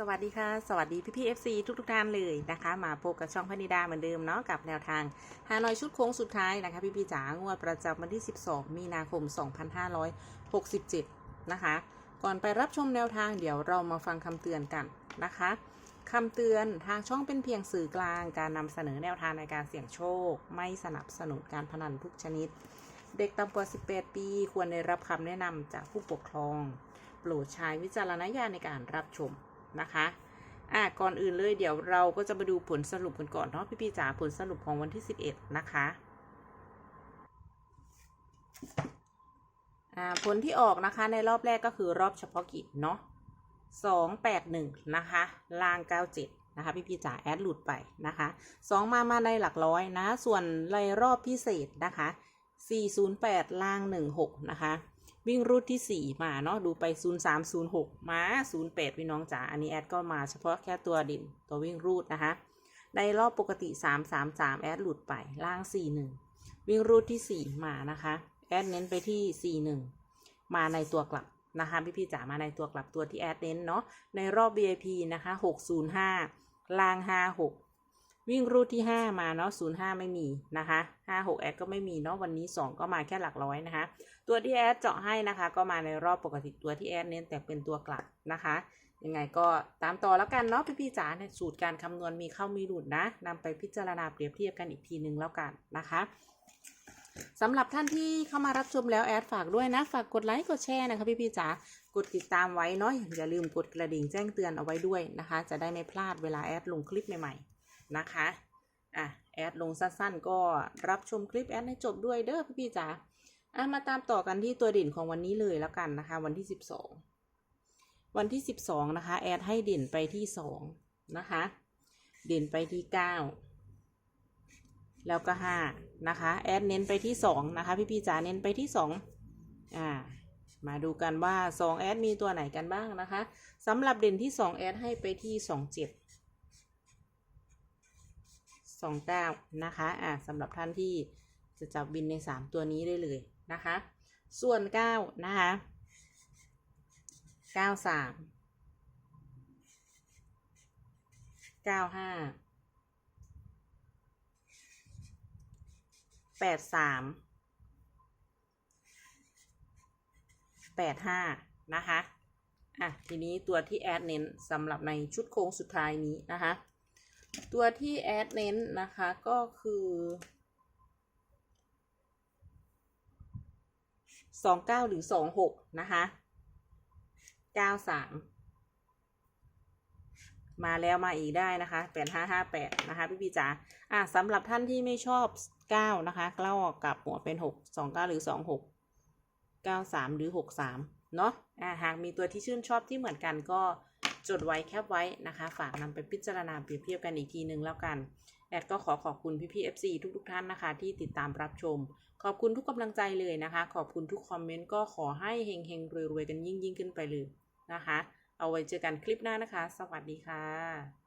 สวัสดีค่ะ สวัสดีพี่พี่เอฟซีทุกทุกท่านเลยนะคะ มาพบกับช่องพนิดาเหมือนเดิมเนาะกับแนวทางฮานอยชุดโค้งสุดท้ายนะคะ พี่พี่จ๋างวดประจำวันที่ 12 มีนาคม 2567 นะคะ ก่อนไปรับชมแนวทางเดี๋ยวเรามาฟังคำเตือนกันนะคะคำเตือนทางช่องเป็นเพียงสื่อกลางการนำเสนอแนวทางในการเสี่ยงโชค ไม่สนับสนุนการพนันทุกชนิด เด็กต่ำกว่า 18 ปี ควรได้รับคำแนะนำจากผู้ปกครอง โปรดใช้วิจารณญาณในการรับชม นะคะอะก่อนอื่นเลยเดี๋ยวเราก็จะมาดูผลสรุปกันก่อนเนาะพี่ๆจ๋าผลสรุปของวันที่ 11 นะคะอ่าผลที่ออกนะคะในรอบแรกก็คือรอบเฉพาะกิจเนาะ281นะคะล่าง97นะคะพี่ๆจ๋าแอดหลุดไปนะคะ2มามาในหลักร้อยนะ ส่วนในรอบพิเศษนะคะ408ล่าง16นะคะ วิ่งรูทที่ 4 มาเนาะดูไป 0 3 0 6 มา 08 พี่น้องจ๋าอันนี้แอดก็มาเฉพาะแค่ตัวดินตัววิ่งรูทนะคะ ในรอบปกติ 3 3 3 แอดหลุดไปล่าง 4 1 วิ่งรูทที่ 4 มานะคะ แอดเน้นไปที่ 4 1 มาในตัวกลับนะคะพี่พี่จ๋ามาในตัวกลับตัวที่แอดเน้นเนาะในรอบ VIP นะคะ 605 ล่าง 56 วิ่งรูทที่ 5 มาเนาะ05ไม่มีนะคะ56แอดก็ไม่มีเนาะวันนี้ 2 ก็มาแค่หลักร้อยนะคะ ตัวที่แอดเจาะให้นะคะ ก็มาในรอบปกติตัวที่แอดเน้นแต่เป็นตัวกลับนะคะยังไงก็ตามต่อแล้วกันเนาะพี่ๆจ๋าในสูตรการคำนวณมีเข้ามีหลุดนะนำไปพิจารณาเปรียบเทียบกันอีกทีนึงแล้วกันนะคะสำหรับท่านที่เข้ามารับชมแล้วแอดฝากด้วยนะ ฝากกดไลค์กดแชร์นะคะพี่ๆจ๋ากดติดตามไว้เนาะอย่าลืมกดกระดิ่งแจ้งเตือนเอาไว้ด้วยนะคะ จะได้ไม่พลาดเวลาแอดลงคลิปใหม่ๆ นะคะอะแอดลงสั้นๆ ก็รับชมคลิปแอดให้จบด้วยเด้อพี่ๆจ๋าอะมาตามต่อกันที่ตัวเด่นของวันนี้เลยแล้วกันนะคะ วันที่สิบสองวันที่สิบสองนะคะ แอดให้เด่นไปที่สองนะคะ เด่นไปที่เก้าแล้วก็ห้านะคะ แอดเน้นไปที่สองนะคะ พี่พี่จ๋าเน้นไปที่สองอ่ามาดูกันว่าสองแอดมีตัวไหนกันบ้างนะคะสำหรับเด่นที่สองแอดให้ไปที่ส องเจ็ดสองเก้านะคะอ่าสำหรับท่านที่จะจับบินในสามตัวนี้ได้เลยนะคะ ส่วนเก้านะคะเก้าสามเก้าห้าแปดสามแปดห้านะคะ อะ ทีนี้ตัวที่แอดเน้นสำหรับในชุดโค้งสุดท้ายนี้นะคะ ตัวที่แอดเน้นนะคะก็คือสองเก้าหรือสองหกนะคะเก้าสามมาแล้วมาอีกได้นะคะแปดห้าห้าแปดนะคะพี่พี่จ๋าอะสำหรับท่านที่ไม่ชอบเก้านะคะเล่ากับหัวเป็นหกสองเก้าหรือสองหกเก้าสามหรือหกสามเนาะอะหากมีตัวที่ชื่นชอบที่เหมือนกันก็ จดไว้แคปไว้นะคะ ฝากนำไปพิจารณาเปรียบเทียบกันอีกทีนึงแล้วกัน แอดก็ขอขอบคุณพี่พี่ FC ทุกทุกๆท่านนะคะ ที่ติดตามรับชม ขอบคุณทุกกำลังใจเลยนะคะ ขอบคุณทุกคอมเมนต์ก็ขอให้เฮงเฮงรวยรวยกันยิ่งยิ่งขึ้นไปเลยนะคะ เอาไว้เจอกันคลิปหน้านะคะ สวัสดีค่ะ